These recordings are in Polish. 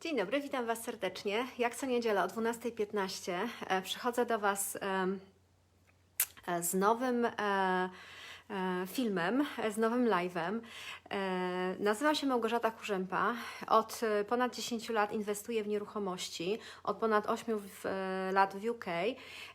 Dzień dobry, witam Was serdecznie. Jak co niedziela o 12.15 e, przychodzę do Was e, z nowym e, filmem, e, z nowym live'em. E, Nazywam się Małgorzata Kurzępa. Od e, ponad 10 lat inwestuję w nieruchomości, od ponad 8 w, e, lat w UK.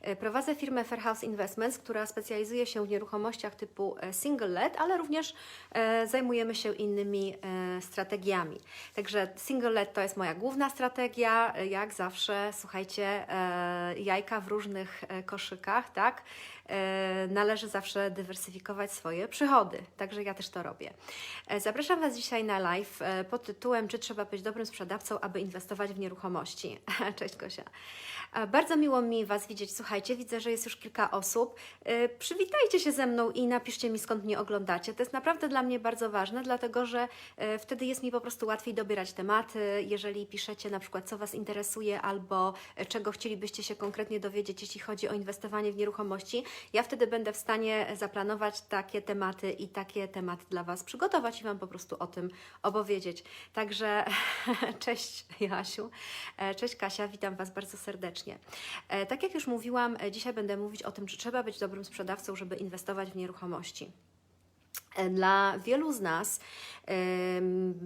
E, Prowadzę firmę Fairhouse Investments, która specjalizuje się w nieruchomościach typu e, single let, ale również e, zajmujemy się innymi e, strategiami. Także single let to jest moja główna strategia. E, Jak zawsze, słuchajcie, e, jajka w różnych e, koszykach, tak? E, Należy zawsze dywersyfikować swoje przychody. Także ja też to robię. E, Zapraszam Was dzisiaj na live e, pod tytułem Czy trzeba być dobrym sprzedawcą, aby inwestować w nieruchomości? Cześć Gosia. Bardzo miło mi Was widzieć. Słuchajcie, widzę, że jest już kilka osób. Przywitajcie się ze mną i napiszcie mi, skąd mnie oglądacie. To jest naprawdę dla mnie bardzo ważne, dlatego że wtedy jest mi po prostu łatwiej dobierać tematy. Jeżeli piszecie na przykład, co Was interesuje albo czego chcielibyście się konkretnie dowiedzieć, jeśli chodzi o inwestowanie w nieruchomości, ja wtedy będę w stanie zaplanować takie tematy i takie tematy dla Was przygotować i Wam po prostu o tym opowiedzieć. Także cześć Jasiu, E, cześć Kasia, witam Was bardzo serdecznie. E, Tak jak już mówiłam, e, dzisiaj będę mówić o tym, czy trzeba być dobrym sprzedawcą, żeby inwestować w nieruchomości. E, Dla wielu z nas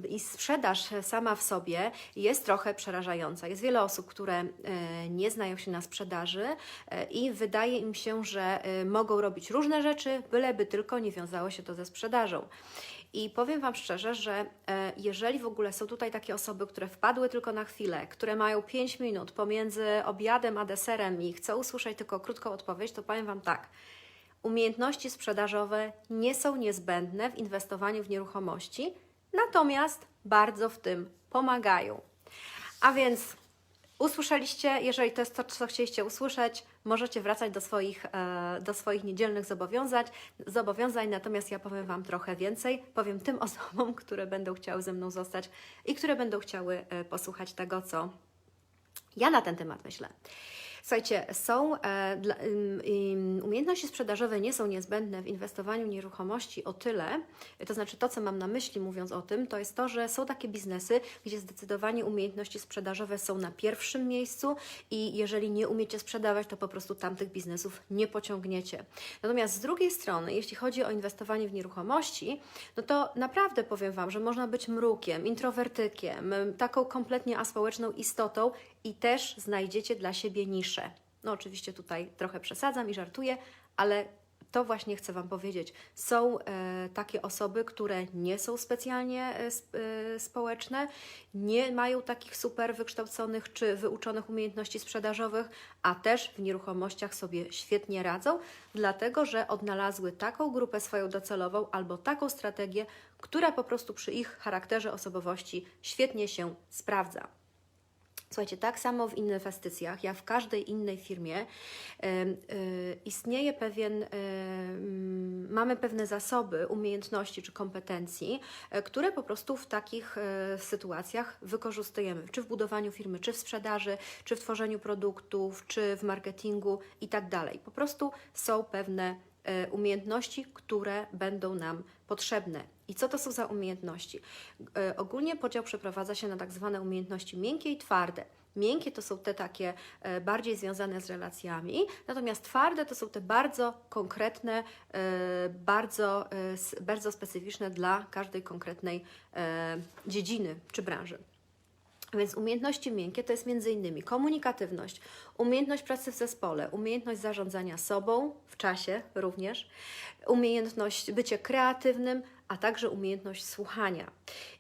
i sprzedaż sama w sobie jest trochę przerażająca. Jest wiele osób, które e, nie znają się na sprzedaży e, i wydaje im się, że e, mogą robić różne rzeczy, byleby tylko nie wiązało się to ze sprzedażą. I powiem Wam szczerze, że jeżeli w ogóle są tutaj takie osoby, które wpadły tylko na chwilę, które mają 5 minut pomiędzy obiadem a deserem i chcą usłyszeć tylko krótką odpowiedź, to powiem Wam tak. Umiejętności sprzedażowe nie są niezbędne w inwestowaniu w nieruchomości, natomiast bardzo w tym pomagają. A więc usłyszeliście, jeżeli to jest to, co chcieliście usłyszeć, możecie wracać do swoich, e, do swoich niedzielnych zobowiązań, zobowiązań, natomiast ja powiem Wam trochę więcej. Powiem tym osobom, które będą chciały ze mną zostać i które będą chciały e, posłuchać tego, co ja na ten temat myślę. Słuchajcie, są e, umiejętności sprzedażowe nie są niezbędne w inwestowaniu nieruchomości o tyle, to znaczy to, co mam na myśli mówiąc o tym, to jest to, że są takie biznesy, gdzie zdecydowanie umiejętności sprzedażowe są na pierwszym miejscu i jeżeli nie umiecie sprzedawać, to po prostu tamtych biznesów nie pociągniecie. Natomiast z drugiej strony, jeśli chodzi o inwestowanie w nieruchomości, no to naprawdę powiem Wam, że można być mrukiem, introwertykiem, taką kompletnie aspołeczną istotą i też znajdziecie dla siebie niszę. No oczywiście tutaj trochę przesadzam i żartuję, ale to właśnie chcę Wam powiedzieć. Są e, takie osoby, które nie są specjalnie e, e, społeczne, nie mają takich super wykształconych czy wyuczonych umiejętności sprzedażowych, a też w nieruchomościach sobie świetnie radzą, dlatego że odnalazły taką grupę swoją docelową albo taką strategię, która po prostu przy ich charakterze osobowości świetnie się sprawdza. Słuchajcie, tak samo w inwestycjach, jak w każdej innej firmie, y, istnieje pewien, mamy pewne zasoby, umiejętności czy kompetencji, y, które po prostu w takich y, sytuacjach wykorzystujemy, czy w budowaniu firmy, czy w sprzedaży, czy w tworzeniu produktów, czy w marketingu i tak dalej. Po prostu są pewne umiejętności, które będą nam potrzebne. I co to są za umiejętności? E, Ogólnie podział przeprowadza się na tak zwane umiejętności miękkie i twarde. Miękkie to są te takie e, bardziej związane z relacjami, natomiast twarde to są te bardzo konkretne, e, bardzo, bardzo specyficzne dla każdej konkretnej dziedziny czy branży. Więc umiejętności miękkie to jest m.in. komunikatywność, umiejętność pracy w zespole, umiejętność zarządzania sobą w czasie również, umiejętność bycia kreatywnym, a także umiejętność słuchania.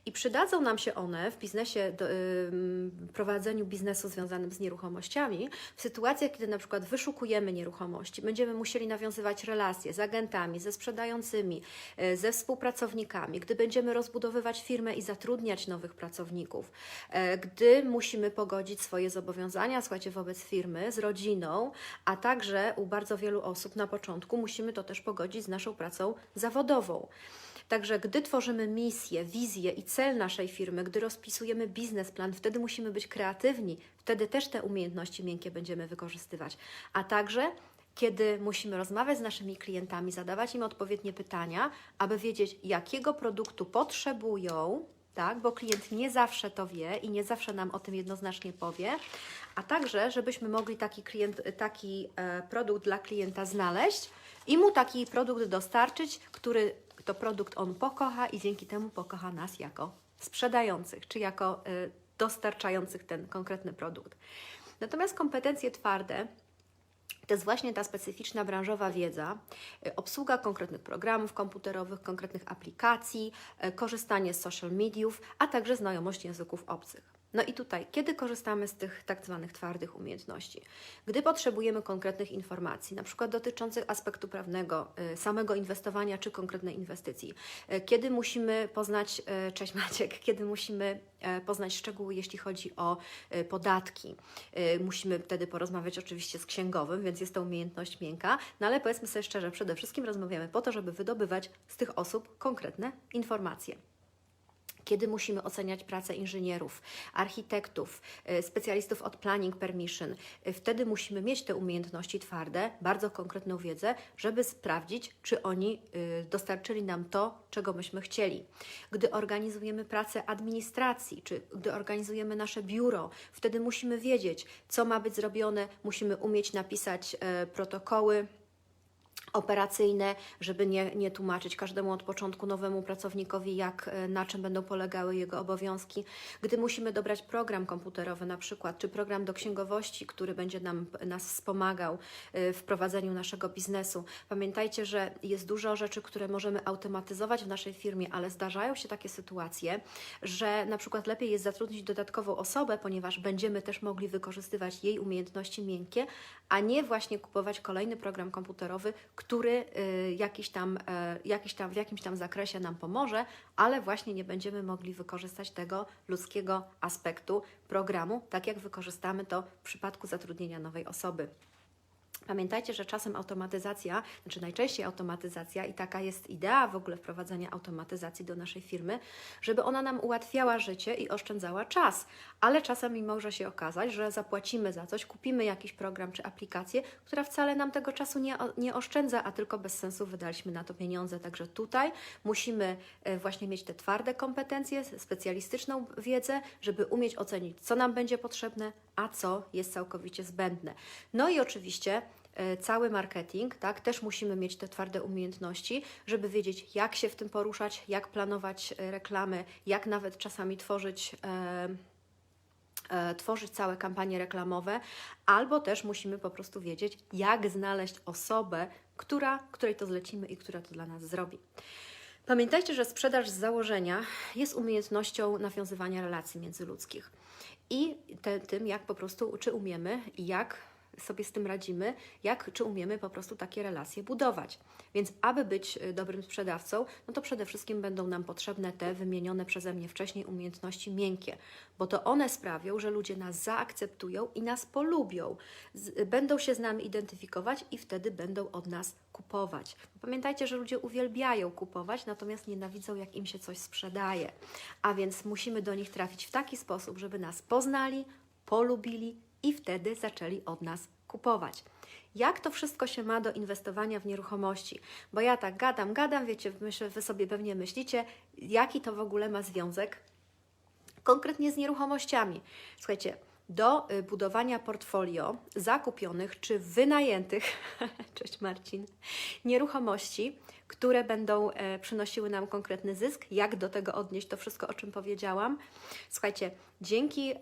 I przydadzą nam się one w biznesie, do, ym, prowadzeniu biznesu związanym z nieruchomościami, w sytuacjach, kiedy na przykład wyszukujemy nieruchomości, będziemy musieli nawiązywać relacje z agentami, ze sprzedającymi, y, ze współpracownikami, gdy będziemy rozbudowywać firmę i zatrudniać nowych pracowników, e, gdy musimy pogodzić swoje zobowiązania, słuchajcie, wobec firmy, z rodziną, a także u bardzo wielu osób na początku musimy to też pogodzić z naszą pracą zawodową. Także gdy tworzymy misję, wizję i cel naszej firmy, gdy rozpisujemy biznesplan, wtedy musimy być kreatywni, wtedy też te umiejętności miękkie będziemy wykorzystywać. A także kiedy musimy rozmawiać z naszymi klientami, zadawać im odpowiednie pytania, aby wiedzieć, jakiego produktu potrzebują, tak? Bo klient nie zawsze to wie i nie zawsze nam o tym jednoznacznie powie, a także, żebyśmy mogli taki, klient, taki e, produkt dla klienta znaleźć i mu taki produkt dostarczyć, który to produkt on pokocha i dzięki temu pokocha nas jako sprzedających, czy jako y, dostarczających ten konkretny produkt. Natomiast kompetencje twarde to jest właśnie ta specyficzna branżowa wiedza, y, obsługa konkretnych programów komputerowych, konkretnych aplikacji, y, korzystanie z social mediów, a także znajomość języków obcych. No i tutaj, kiedy korzystamy z tych tak zwanych twardych umiejętności? Gdy potrzebujemy konkretnych informacji, na przykład dotyczących aspektu prawnego, y, samego inwestowania czy konkretnej inwestycji, y, kiedy musimy poznać, y, cześć Maciek, kiedy musimy e, poznać szczegóły, jeśli chodzi o podatki. Musimy wtedy porozmawiać oczywiście z księgowym, więc jest to umiejętność miękka, no ale powiedzmy sobie szczerze, przede wszystkim rozmawiamy po to, żeby wydobywać z tych osób konkretne informacje kiedy musimy oceniać pracę inżynierów, architektów, y, specjalistów od planning permission. Y, Wtedy musimy mieć te umiejętności twarde, bardzo konkretną wiedzę, żeby sprawdzić, czy oni y, dostarczyli nam to, czego myśmy chcieli. Gdy organizujemy pracę administracji, czy gdy organizujemy nasze biuro, wtedy musimy wiedzieć, co ma być zrobione, musimy umieć napisać e, protokoły operacyjne, żeby nie, nie tłumaczyć każdemu od początku nowemu pracownikowi, jak, e, na czym będą polegały jego obowiązki. Gdy musimy dobrać program komputerowy na przykład, czy program do księgowości, który będzie nam, nas wspomagał e, w prowadzeniu naszego biznesu. Pamiętajcie, że jest dużo rzeczy, które możemy automatyzować w naszej firmie, ale zdarzają się takie sytuacje, że na przykład lepiej jest zatrudnić dodatkową osobę, ponieważ będziemy też mogli wykorzystywać jej umiejętności miękkie, a nie właśnie kupować kolejny program komputerowy, który y, jakiś tam, e, jakiś tam, w jakimś tam zakresie nam pomoże, ale właśnie nie będziemy mogli wykorzystać tego ludzkiego aspektu programu, tak jak wykorzystamy to w przypadku zatrudnienia nowej osoby. Pamiętajcie, że czasem automatyzacja, znaczy najczęściej automatyzacja i taka jest idea w ogóle wprowadzania automatyzacji do naszej firmy, żeby ona nam ułatwiała życie i oszczędzała czas, ale czasami może się okazać, że zapłacimy za coś, kupimy jakiś program czy aplikację, która wcale nam tego czasu nie, nie oszczędza, a tylko bez sensu wydaliśmy na to pieniądze. Także tutaj musimy e, właśnie mieć te twarde kompetencje, specjalistyczną wiedzę, żeby umieć ocenić, co nam będzie potrzebne, a co jest całkowicie zbędne. No i oczywiście cały marketing, tak, też musimy mieć te twarde umiejętności, żeby wiedzieć, jak się w tym poruszać, jak planować e, reklamy, jak nawet czasami tworzyć. E, e, tworzyć całe kampanie reklamowe, albo też musimy po prostu wiedzieć, jak znaleźć osobę, która, której to zlecimy i która to dla nas zrobi. Pamiętajcie, że sprzedaż z założenia jest umiejętnością nawiązywania relacji międzyludzkich i te, tym, jak po prostu, czy umiemy i jak sobie z tym radzimy, jak, czy umiemy po prostu takie relacje budować. Więc aby być y, dobrym sprzedawcą, no to przede wszystkim będą nam potrzebne te wymienione przeze mnie wcześniej umiejętności miękkie, bo to one sprawią, że ludzie nas zaakceptują i nas polubią, będą się z nami identyfikować i wtedy będą od nas kupować. Pamiętajcie, że ludzie uwielbiają kupować, natomiast nienawidzą, jak im się coś sprzedaje. A więc musimy do nich trafić w taki sposób, żeby nas poznali, polubili i wtedy zaczęli od nas kupować. Jak to wszystko się ma do inwestowania w nieruchomości? Bo ja tak gadam, gadam, wiecie, wy sobie pewnie myślicie, jaki to w ogóle ma związek konkretnie z nieruchomościami. Słuchajcie, do y, budowania portfolio zakupionych czy wynajętych, cześć Marcin, nieruchomości, które będą e, przynosiły nam konkretny zysk, jak do tego odnieść to wszystko, o czym powiedziałam. Słuchajcie, dzięki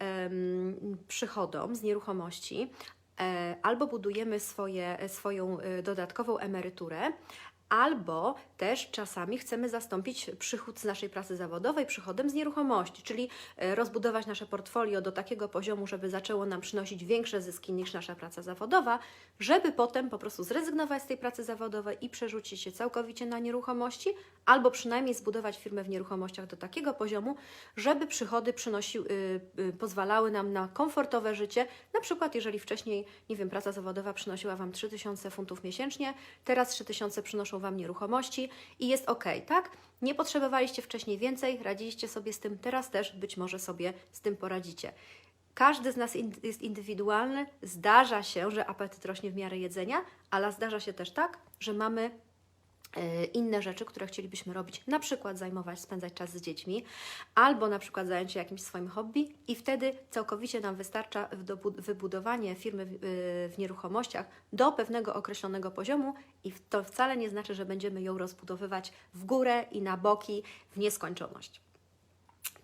przychodom z nieruchomości e, albo budujemy swoje, swoją e, dodatkową emeryturę, Albo też czasami chcemy zastąpić przychód z naszej pracy zawodowej przychodem z nieruchomości, czyli e, rozbudować nasze portfolio do takiego poziomu, żeby zaczęło nam przynosić większe zyski niż nasza praca zawodowa, żeby potem po prostu zrezygnować z tej pracy zawodowej i przerzucić się całkowicie na nieruchomości, albo przynajmniej zbudować firmę w nieruchomościach do takiego poziomu, żeby przychody przynosiły, y, pozwalały nam na komfortowe życie. Na przykład, jeżeli wcześniej, nie wiem, praca zawodowa przynosiła Wam 3000 funtów miesięcznie, teraz 3000 przynoszą Wam nieruchomości i jest ok, tak? Nie potrzebowaliście wcześniej więcej, radziliście sobie z tym, teraz też być może sobie z tym poradzicie. Każdy z nas jest indywidualny. Zdarza się, że apetyt rośnie w miarę jedzenia, ale zdarza się też tak, że mamy inne rzeczy, które chcielibyśmy robić, na przykład zajmować, spędzać czas z dziećmi, albo na przykład zająć się jakimś swoim hobby i wtedy całkowicie nam wystarcza wybudowanie firmy w, y, w nieruchomościach do pewnego określonego poziomu i to wcale nie znaczy, że będziemy ją rozbudowywać w górę i na boki w nieskończoność.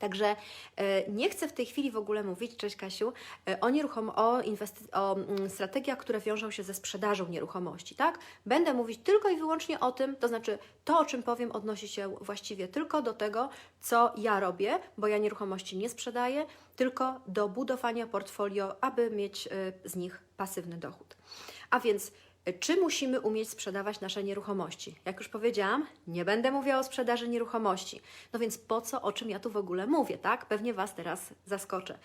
Także e, nie chcę w tej chwili w ogóle mówić, cześć Kasiu, e, o, nieruchom- o, o mm, strategiach, które wiążą się ze sprzedażą nieruchomości, tak? Będę mówić tylko i wyłącznie o tym, to znaczy to, o czym powiem, odnosi się właściwie tylko do tego, co ja robię, bo ja nieruchomości nie sprzedaję, tylko do budowania portfolio, aby mieć e, z nich pasywny dochód. A więc czy musimy umieć sprzedawać nasze nieruchomości? Jak już powiedziałam, nie będę mówiła o sprzedaży nieruchomości. No więc po co, o czym ja tu w ogóle mówię, tak? Pewnie Was teraz zaskoczę.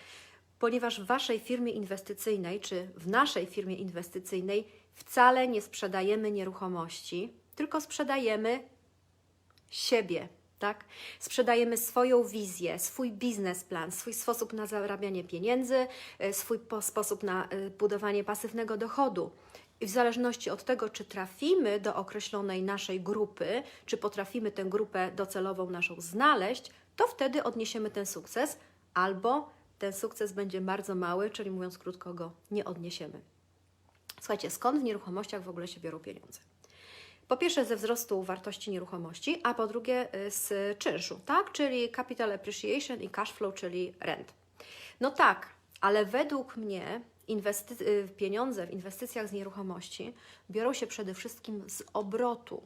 Ponieważ w Waszej firmie inwestycyjnej, czy w naszej firmie inwestycyjnej wcale nie sprzedajemy nieruchomości, tylko sprzedajemy siebie, tak? Sprzedajemy swoją wizję, swój biznesplan, swój sposób na zarabianie pieniędzy, e, swój po- sposób na e, budowanie pasywnego dochodu. I w zależności od tego, czy trafimy do określonej naszej grupy, czy potrafimy tę grupę docelową naszą znaleźć, to wtedy odniesiemy ten sukces, albo ten sukces będzie bardzo mały, czyli mówiąc krótko, go nie odniesiemy. Słuchajcie, skąd w nieruchomościach w ogóle się biorą pieniądze? Po pierwsze ze wzrostu wartości nieruchomości, a po drugie y, z czynszu, tak? Czyli capital appreciation i cash flow, czyli rent. No tak, ale według mnie inwesty- y, pieniądze w inwestycjach z nieruchomości biorą się przede wszystkim z obrotu,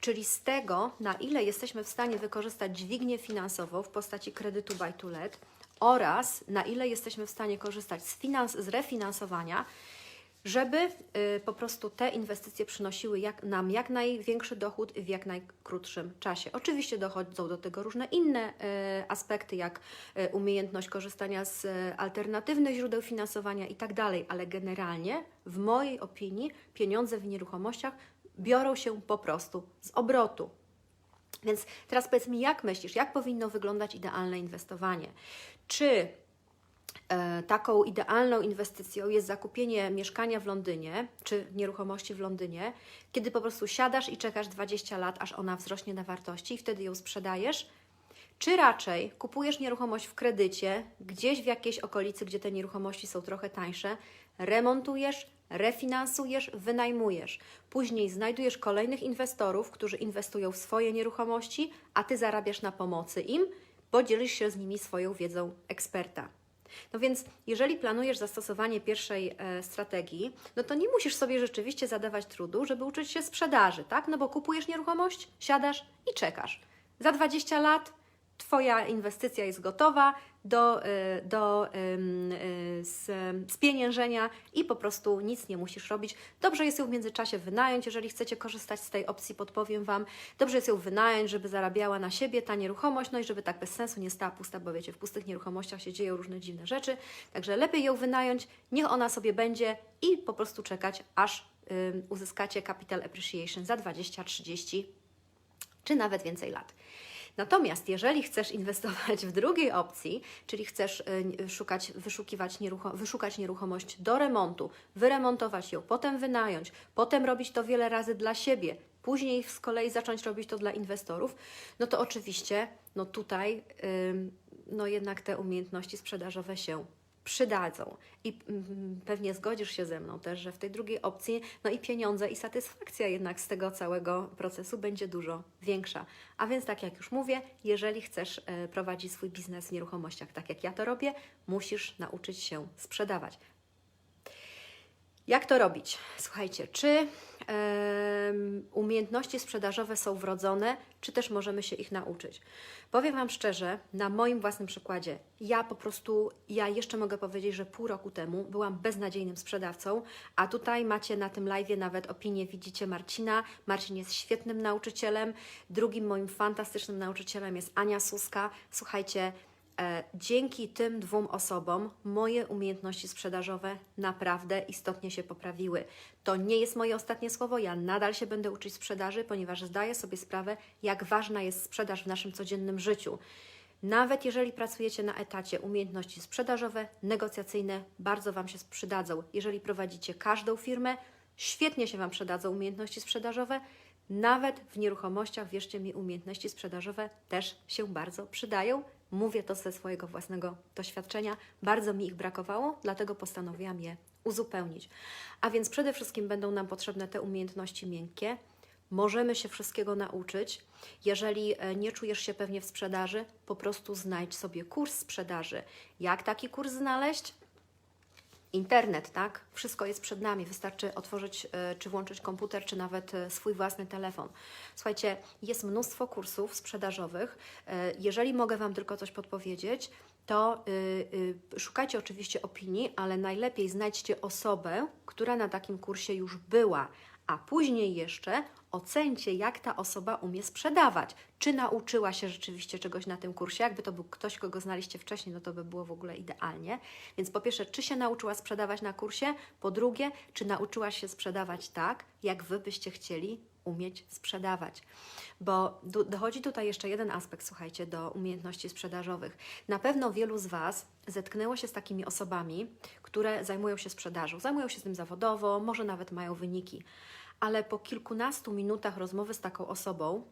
czyli z tego, na ile jesteśmy w stanie wykorzystać dźwignię finansową w postaci kredytu buy to let oraz na ile jesteśmy w stanie korzystać z, finans- z refinansowania, żeby y, po prostu te inwestycje przynosiły jak, nam jak największy dochód w jak najkrótszym czasie. Oczywiście dochodzą do tego różne inne y, aspekty, jak y, umiejętność korzystania z alternatywnych źródeł finansowania i tak dalej, ale generalnie, w mojej opinii, pieniądze w nieruchomościach biorą się po prostu z obrotu. Więc teraz powiedz mi, jak myślisz, jak powinno wyglądać idealne inwestowanie? Czy taką idealną inwestycją jest zakupienie mieszkania w Londynie, czy nieruchomości w Londynie, kiedy po prostu siadasz i czekasz 20 lat, aż ona wzrośnie na wartości i wtedy ją sprzedajesz? Czy raczej kupujesz nieruchomość w kredycie, gdzieś w jakiejś okolicy, gdzie te nieruchomości są trochę tańsze, remontujesz, refinansujesz, wynajmujesz. Później znajdujesz kolejnych inwestorów, którzy inwestują w swoje nieruchomości, a ty zarabiasz na pomocy im, bo dzielisz się z nimi swoją wiedzą eksperta. No więc, jeżeli planujesz zastosowanie pierwszej e, strategii, no to nie musisz sobie rzeczywiście zadawać trudu, żeby uczyć się sprzedaży, tak? No bo kupujesz nieruchomość, siadasz i czekasz. Za 20 lat Twoja inwestycja jest gotowa do, e, do z- spieniężenia i po prostu nic nie musisz robić. Dobrze jest ją w międzyczasie wynająć, jeżeli chcecie korzystać z tej opcji, podpowiem Wam. Dobrze jest ją wynająć, żeby zarabiała na siebie ta nieruchomość, no i żeby tak bez sensu nie stała pusta, bo wiecie, w pustych nieruchomościach się dzieją różne dziwne rzeczy. Także lepiej ją wynająć, niech ona sobie będzie i po prostu czekać, aż uzyskacie capital appreciation za 20, 30 czy nawet więcej lat. Natomiast jeżeli chcesz inwestować w drugiej opcji, czyli chcesz y, szukać, wyszukiwać wyszukać nieruchomość do remontu, wyremontować ją, potem wynająć, potem robić to wiele razy dla siebie, później z kolei zacząć robić to dla inwestorów, no to oczywiście no tutaj no jednak te umiejętności sprzedażowe się przydadzą. I mm, pewnie zgodzisz się ze mną też, że w tej drugiej opcji no i pieniądze i satysfakcja jednak z tego całego procesu będzie dużo większa. A więc tak jak już mówię, jeżeli chcesz e, prowadzić swój biznes w nieruchomościach tak jak ja to robię, musisz nauczyć się sprzedawać. Jak to robić? Słuchajcie, czy umiejętności sprzedażowe są wrodzone, czy też możemy się ich nauczyć? Powiem Wam szczerze, na moim własnym przykładzie, ja po prostu, ja jeszcze mogę powiedzieć, że pół roku temu byłam beznadziejnym sprzedawcą, a tutaj macie na tym live nawet opinię, widzicie Marcina. Marcin jest świetnym nauczycielem. Drugim moim fantastycznym nauczycielem jest Ania Suska. Słuchajcie, Dzięki tym dwóm osobom moje umiejętności sprzedażowe naprawdę istotnie się poprawiły. To nie jest moje ostatnie słowo, ja nadal się będę uczyć sprzedaży, ponieważ zdaję sobie sprawę, jak ważna jest sprzedaż w naszym codziennym życiu. Nawet jeżeli pracujecie na etacie, umiejętności sprzedażowe, negocjacyjne bardzo Wam się przydadzą. Jeżeli prowadzicie każdą firmę, świetnie się Wam przydadzą umiejętności sprzedażowe. Nawet w nieruchomościach, wierzcie mi, umiejętności sprzedażowe też się bardzo przydają. Mówię to ze swojego własnego doświadczenia. Bardzo mi ich brakowało, dlatego postanowiłam je uzupełnić. A więc przede wszystkim będą nam potrzebne te umiejętności miękkie. Możemy się wszystkiego nauczyć. Jeżeli e, nie czujesz się pewnie w sprzedaży, po prostu znajdź sobie kurs sprzedaży. Jak taki kurs znaleźć? Internet, tak? Wszystko jest przed nami, wystarczy otworzyć e, czy włączyć komputer, czy nawet e, swój własny telefon. Słuchajcie, jest mnóstwo kursów sprzedażowych. E, Jeżeli mogę Wam tylko coś podpowiedzieć, to szukajcie oczywiście opinii, ale najlepiej znajdźcie osobę, która na takim kursie już była, a później jeszcze ocencie, jak ta osoba umie sprzedawać. Czy nauczyła się rzeczywiście czegoś na tym kursie? Jakby to był ktoś, kogo znaliście wcześniej, no to by było w ogóle idealnie. Więc po pierwsze, czy się nauczyła sprzedawać na kursie? Po drugie, czy nauczyła się sprzedawać tak, jak Wy byście chcieli umieć sprzedawać. Bo do, dochodzi tutaj jeszcze jeden aspekt, słuchajcie, do umiejętności sprzedażowych. Na pewno wielu z Was zetknęło się z takimi osobami, które zajmują się sprzedażą, zajmują się tym zawodowo, może nawet mają wyniki, ale po kilkunastu minutach rozmowy z taką osobą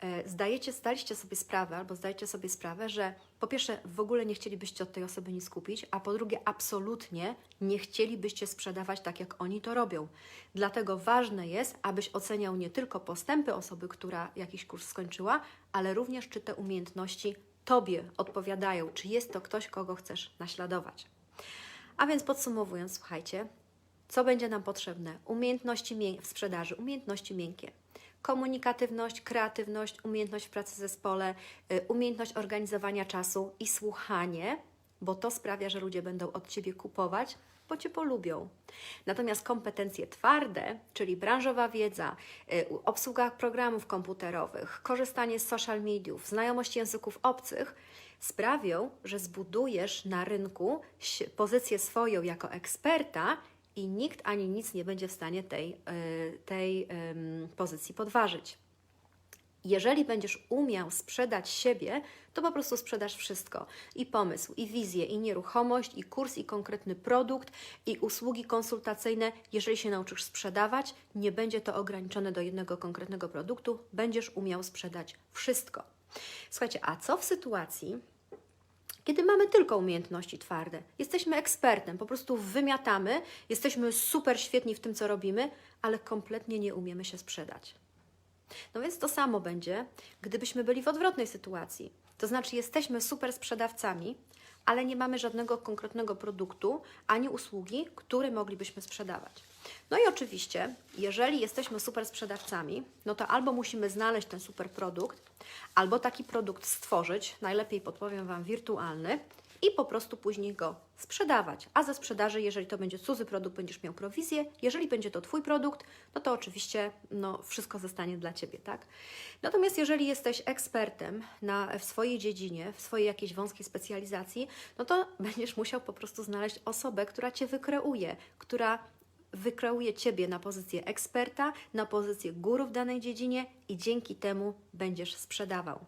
e, zdajecie, zdaliście sobie sprawę, albo zdajecie sobie sprawę, że po pierwsze w ogóle nie chcielibyście od tej osoby nic kupić, a po drugie absolutnie nie chcielibyście sprzedawać tak, jak oni to robią. Dlatego ważne jest, abyś oceniał nie tylko postępy osoby, która jakiś kurs skończyła, ale również czy te umiejętności Tobie odpowiadają, czy jest to ktoś, kogo chcesz naśladować. A więc podsumowując, słuchajcie, co będzie nam potrzebne? Umiejętności w sprzedaży, umiejętności miękkie. Komunikatywność, kreatywność, umiejętność w pracy w zespole, y, umiejętność organizowania czasu i słuchanie, bo to sprawia, że ludzie będą od Ciebie kupować, bo Cię polubią. Natomiast kompetencje twarde, czyli branżowa wiedza, y, obsługa programów komputerowych, korzystanie z social mediów, znajomość języków obcych, sprawią, że zbudujesz na rynku pozycję swoją jako eksperta i nikt ani nic nie będzie w stanie tej, y, tej pozycji podważyć. Jeżeli będziesz umiał sprzedać siebie, to po prostu sprzedasz wszystko. I pomysł, i wizję, i nieruchomość, i kurs, i konkretny produkt, i usługi konsultacyjne. Jeżeli się nauczysz sprzedawać, nie będzie to ograniczone do jednego konkretnego produktu, będziesz umiał sprzedać wszystko. Słuchajcie, a co w sytuacji, kiedy mamy tylko umiejętności twarde. Jesteśmy ekspertem, po prostu wymiatamy, jesteśmy super świetni w tym, co robimy, ale kompletnie nie umiemy się sprzedać. No więc to samo będzie, gdybyśmy byli w odwrotnej sytuacji. To znaczy, jesteśmy super sprzedawcami, ale nie mamy żadnego konkretnego produktu ani usługi, który moglibyśmy sprzedawać. No i oczywiście, jeżeli jesteśmy super sprzedawcami, no to albo musimy znaleźć ten super produkt, albo taki produkt stworzyć, najlepiej podpowiem Wam wirtualny, i po prostu później go sprzedawać. A ze sprzedaży, jeżeli to będzie cudzy produkt, będziesz miał prowizję. Jeżeli będzie to Twój produkt, no to oczywiście no, wszystko zostanie dla Ciebie, tak? Natomiast jeżeli jesteś ekspertem na, w swojej dziedzinie, w swojej jakiejś wąskiej specjalizacji, no to będziesz musiał po prostu znaleźć osobę, która Cię wykreuje, która wykreuje Ciebie na pozycję eksperta, na pozycję guru w danej dziedzinie i dzięki temu będziesz sprzedawał.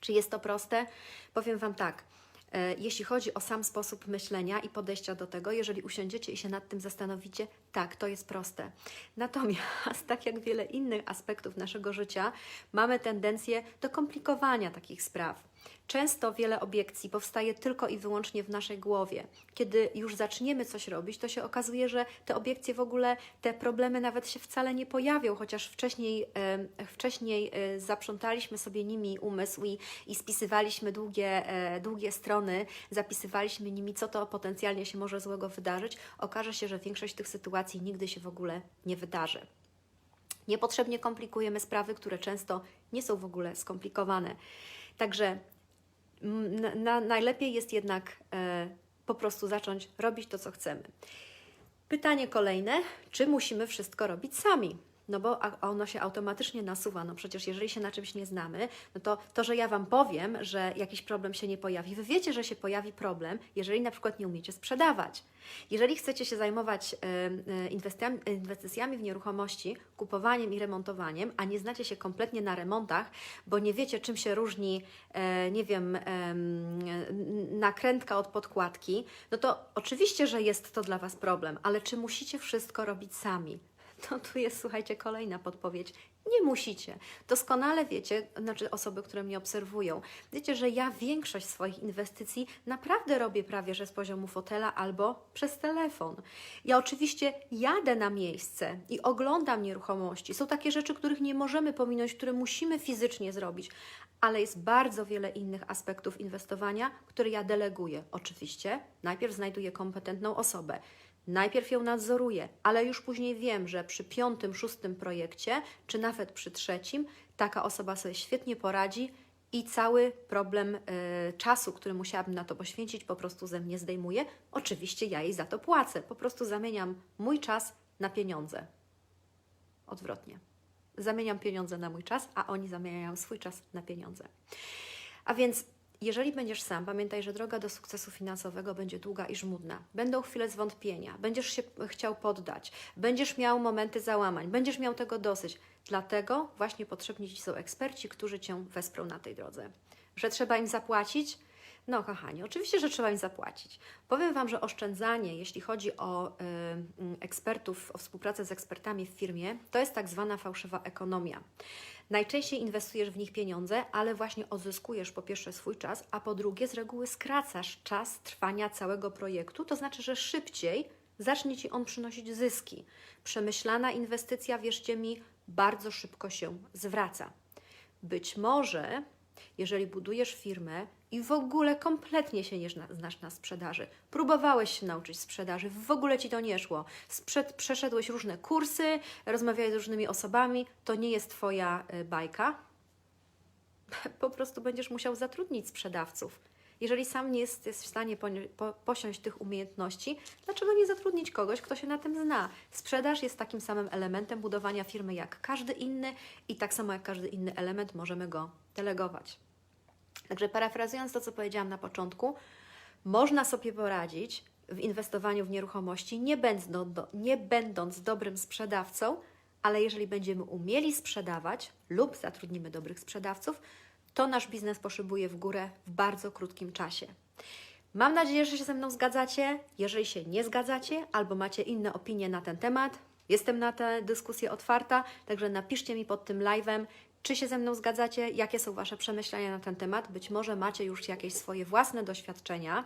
Czy jest to proste? Powiem Wam tak. e, Jeśli chodzi o sam sposób myślenia i podejścia do tego, jeżeli usiądziecie i się nad tym zastanowicie, tak, to jest proste. Natomiast, tak jak wiele innych aspektów naszego życia, mamy tendencję do komplikowania takich spraw. Często wiele obiekcji powstaje tylko i wyłącznie w naszej głowie. Kiedy już zaczniemy coś robić, to się okazuje, że te obiekcje w ogóle, te problemy nawet się wcale nie pojawią, chociaż wcześniej, wcześniej e, zaprzątaliśmy sobie nimi umysł i, i spisywaliśmy długie, e, długie strony, zapisywaliśmy nimi, co to potencjalnie się może złego wydarzyć. Okaże się, że większość tych sytuacji nigdy się w ogóle nie wydarzy. Niepotrzebnie komplikujemy sprawy, które często nie są w ogóle skomplikowane. Także na, na, najlepiej jest jednak e, po prostu zacząć robić to, co chcemy. Pytanie kolejne: czy musimy wszystko robić sami? No bo ono się automatycznie nasuwa. No przecież jeżeli się na czymś nie znamy, no to to, że ja Wam powiem, że jakiś problem się nie pojawi, Wy wiecie, że się pojawi problem, jeżeli na przykład nie umiecie sprzedawać. Jeżeli chcecie się zajmować e, inwestycjami, w nieruchomości, kupowaniem i remontowaniem, a nie znacie się kompletnie na remontach, bo nie wiecie, czym się różni, e, nie wiem, nakrętka od podkładki, no to oczywiście, że jest to dla Was problem, ale czy musicie wszystko robić sami? To tu jest, słuchajcie, kolejna podpowiedź. Nie musicie. Doskonale wiecie, znaczy osoby, które mnie obserwują, wiecie, że ja większość swoich inwestycji naprawdę robię prawie że z poziomu fotela albo przez telefon. Ja oczywiście jadę na miejsce i oglądam nieruchomości. Są takie rzeczy, których nie możemy pominąć, które musimy fizycznie zrobić, ale jest bardzo wiele innych aspektów inwestowania, które ja deleguję. Oczywiście najpierw znajduję kompetentną osobę. Najpierw ją nadzoruję, ale już później wiem, że przy piątym, szóstym projekcie, czy nawet przy trzecim, taka osoba sobie świetnie poradzi i cały problem y, czasu, który musiałabym na to poświęcić, po prostu ze mnie zdejmuje. Oczywiście ja jej za to płacę. Po prostu zamieniam mój czas na pieniądze. Odwrotnie. Zamieniam pieniądze na mój czas, a oni zamieniają swój czas na pieniądze. A więc jeżeli będziesz sam, pamiętaj, że droga do sukcesu finansowego będzie długa i żmudna. Będą chwile zwątpienia, będziesz się chciał poddać, będziesz miał momenty załamań, będziesz miał tego dosyć. Dlatego właśnie potrzebni Ci są eksperci, którzy Cię wesprą na tej drodze. Że trzeba im zapłacić? No, kochani, oczywiście, że trzeba im zapłacić. Powiem Wam, że oszczędzanie, jeśli chodzi o y, y, ekspertów, o współpracę z ekspertami w firmie, to jest tak zwana fałszywa ekonomia. Najczęściej inwestujesz w nich pieniądze, ale właśnie odzyskujesz po pierwsze swój czas, a po drugie z reguły skracasz czas trwania całego projektu, to znaczy, że szybciej zacznie Ci on przynosić zyski. Przemyślana inwestycja, wierzcie mi, bardzo szybko się zwraca. Być może, jeżeli budujesz firmę i w ogóle kompletnie się nie znasz na sprzedaży, próbowałeś się nauczyć sprzedaży, w ogóle ci to nie szło, Sprzed, przeszedłeś różne kursy, rozmawiałeś z różnymi osobami, to nie jest Twoja y, bajka. Po prostu będziesz musiał zatrudnić sprzedawców. Jeżeli sam nie jesteś w stanie po, posiąść tych umiejętności, dlaczego nie zatrudnić kogoś, kto się na tym zna? Sprzedaż jest takim samym elementem budowania firmy jak każdy inny i tak samo jak każdy inny element możemy go delegować. Także parafrazując to, co powiedziałam na początku, można sobie poradzić w inwestowaniu w nieruchomości, nie będąc, do, nie będąc dobrym sprzedawcą, ale jeżeli będziemy umieli sprzedawać lub zatrudnimy dobrych sprzedawców, to nasz biznes poszybuje w górę w bardzo krótkim czasie. Mam nadzieję, że się ze mną zgadzacie. Jeżeli się nie zgadzacie albo macie inne opinie na ten temat, jestem na tę dyskusję otwarta, także napiszcie mi pod tym live'em, czy się ze mną zgadzacie? Jakie są Wasze przemyślenia na ten temat? Być może macie już jakieś swoje własne doświadczenia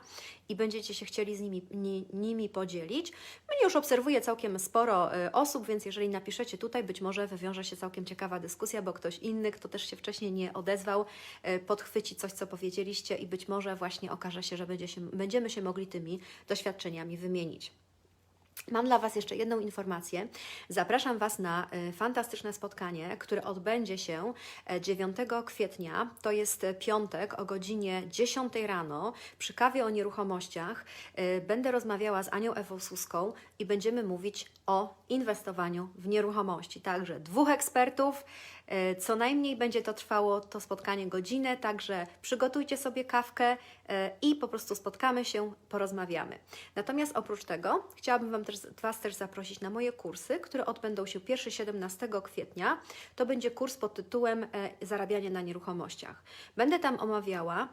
i będziecie się chcieli z nimi, ni, nimi podzielić. Mnie już obserwuję całkiem sporo y, osób, więc jeżeli napiszecie tutaj, być może wywiąże się całkiem ciekawa dyskusja, bo ktoś inny, kto też się wcześniej nie odezwał, y, podchwyci coś, co powiedzieliście i być może właśnie okaże się, że będzie się, będziemy się mogli tymi doświadczeniami wymienić. Mam dla Was jeszcze jedną informację. Zapraszam Was na y, fantastyczne spotkanie, które odbędzie się 9 e, kwietnia. To jest piątek o godzinie 10 rano przy kawie o nieruchomościach. Y, będę rozmawiała z Anią Ewą Suską i będziemy mówić o inwestowaniu w nieruchomości. Także dwóch ekspertów, E, co najmniej będzie to trwało to spotkanie godzinę, także przygotujcie sobie kawkę e, i po prostu spotkamy się, porozmawiamy. Natomiast oprócz tego chciałabym Wam też, Was też zaprosić na moje kursy, które odbędą się 1-17 kwietnia. To będzie kurs pod tytułem e, Zarabianie na nieruchomościach. Będę tam omawiała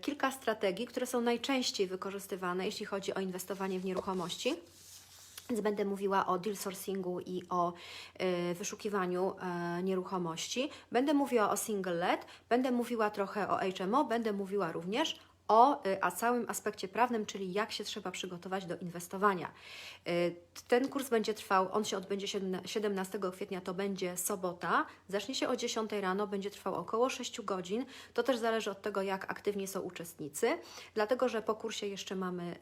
kilka strategii, które są najczęściej wykorzystywane, jeśli chodzi o inwestowanie w nieruchomości. Więc będę mówiła o deal sourcingu i o y, wyszukiwaniu y, nieruchomości. Będę mówiła o single let, będę mówiła trochę o HMO, będę mówiła również o y, a całym aspekcie prawnym, czyli jak się trzeba przygotować do inwestowania. Y, ten kurs będzie trwał, on się odbędzie 17 kwietnia, to będzie sobota, zacznie się o 10 rano, będzie trwał około 6 godzin. To też zależy od tego, jak aktywni są uczestnicy, dlatego że po kursie jeszcze mamy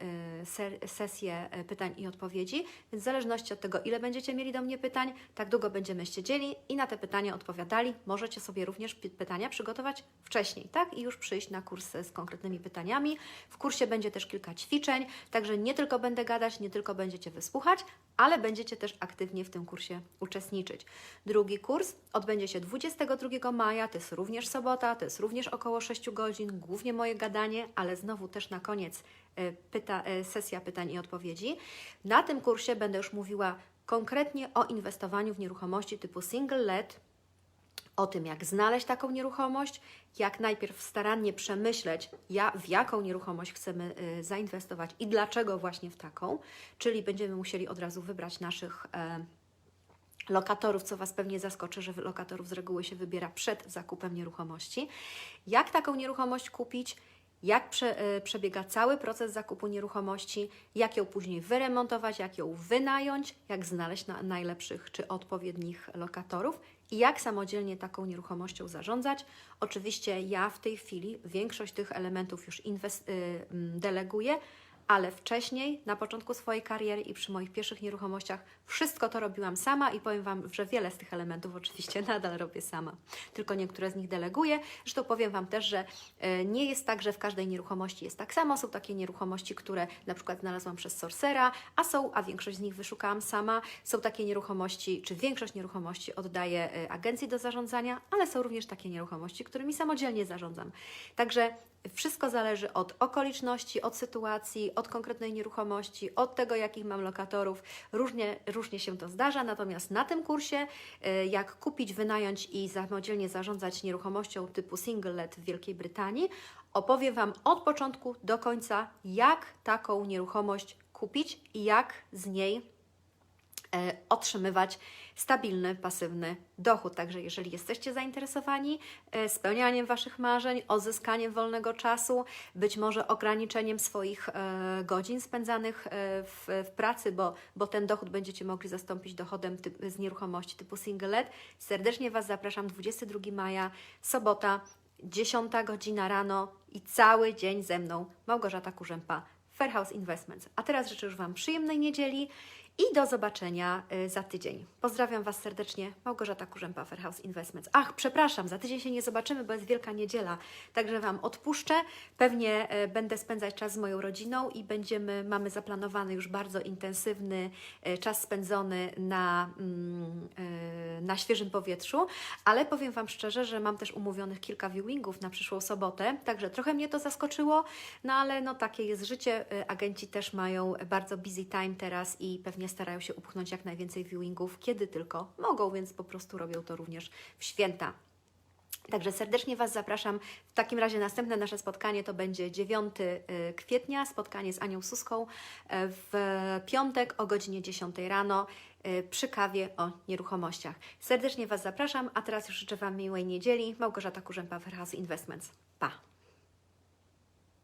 y, sesję pytań i odpowiedzi, więc w zależności od tego, ile będziecie mieli do mnie pytań, tak długo będziemy siedzieli i na te pytania odpowiadali. Możecie sobie również pytania przygotować wcześniej, tak? I już przyjść na kurs z konkretnymi pytaniami pytaniami. W kursie będzie też kilka ćwiczeń, także nie tylko będę gadać, nie tylko będziecie wysłuchać, ale będziecie też aktywnie w tym kursie uczestniczyć. Drugi kurs odbędzie się 22 maja, to jest również sobota, to jest również około 6 godzin, głównie moje gadanie, ale znowu też na koniec e, pyta, e, sesja pytań i odpowiedzi. Na tym kursie będę już mówiła konkretnie o inwestowaniu w nieruchomości typu single let, o tym, jak znaleźć taką nieruchomość, jak najpierw starannie przemyśleć, ja, w jaką nieruchomość chcemy y, zainwestować i dlaczego właśnie w taką, czyli będziemy musieli od razu wybrać naszych lokatorów, co Was pewnie zaskoczy, że lokatorów z reguły się wybiera przed zakupem nieruchomości. Jak taką nieruchomość kupić? Jak prze, y, przebiega cały proces zakupu nieruchomości, jak ją później wyremontować, jak ją wynająć, jak znaleźć na, najlepszych czy odpowiednich lokatorów i jak samodzielnie taką nieruchomością zarządzać. Oczywiście ja w tej chwili większość tych elementów już y, mm, deleguję, ale wcześniej, na początku swojej kariery i przy moich pierwszych nieruchomościach, wszystko to robiłam sama i powiem Wam, że wiele z tych elementów oczywiście nadal robię sama, tylko niektóre z nich deleguję. Zresztą powiem Wam też, że e, nie jest tak, że w każdej nieruchomości jest tak samo. Są takie nieruchomości, które na przykład znalazłam przez Sorcera, a są, a większość z nich wyszukałam sama. Są takie nieruchomości, czy większość nieruchomości oddaję e, agencji do zarządzania, ale są również takie nieruchomości, którymi samodzielnie zarządzam. Także wszystko zależy od okoliczności, od sytuacji, od konkretnej nieruchomości, od tego, jakich mam lokatorów. Różnie, różnie się to zdarza, natomiast na tym kursie, y, jak kupić, wynająć i samodzielnie zarządzać nieruchomością typu single let w Wielkiej Brytanii, opowiem Wam od początku do końca, jak taką nieruchomość kupić i jak z niej otrzymywać stabilny, pasywny dochód. Także jeżeli jesteście zainteresowani e, spełnianiem Waszych marzeń, odzyskaniem wolnego czasu, być może ograniczeniem swoich e, godzin spędzanych e, w, w pracy, bo, bo ten dochód będziecie mogli zastąpić dochodem typ, z nieruchomości typu single serdecznie Was zapraszam 22 maja, sobota, 10 godzina rano i cały dzień ze mną Małgorzata Kurzępa, Fairhouse Investments. A teraz życzę już Wam przyjemnej niedzieli i do zobaczenia y, za tydzień. Pozdrawiam Was serdecznie, Małgorzata Kurzępa, Fairhouse Investments. Ach, przepraszam, za tydzień się nie zobaczymy, bo jest Wielka Niedziela, także Wam odpuszczę. Pewnie e, będę spędzać czas z moją rodziną i będziemy, mamy zaplanowany już bardzo intensywny e, czas spędzony na, mm, na świeżym powietrzu, ale powiem Wam szczerze, że mam też umówionych kilka viewingów na przyszłą sobotę, także trochę mnie to zaskoczyło, no ale no takie jest życie. Agenci też mają bardzo busy time teraz i pewnie starają się upchnąć jak najwięcej viewingów, kiedy tylko mogą, więc po prostu robią to również w święta. Także serdecznie Was zapraszam. W takim razie następne nasze spotkanie to będzie 9 y, kwietnia, spotkanie z Anią Suską y, w piątek o godzinie 10 rano y, przy kawie o nieruchomościach. Serdecznie Was zapraszam, a teraz już życzę Wam miłej niedzieli. Małgorzata Kurzępa, Fairhouse Investments. Pa!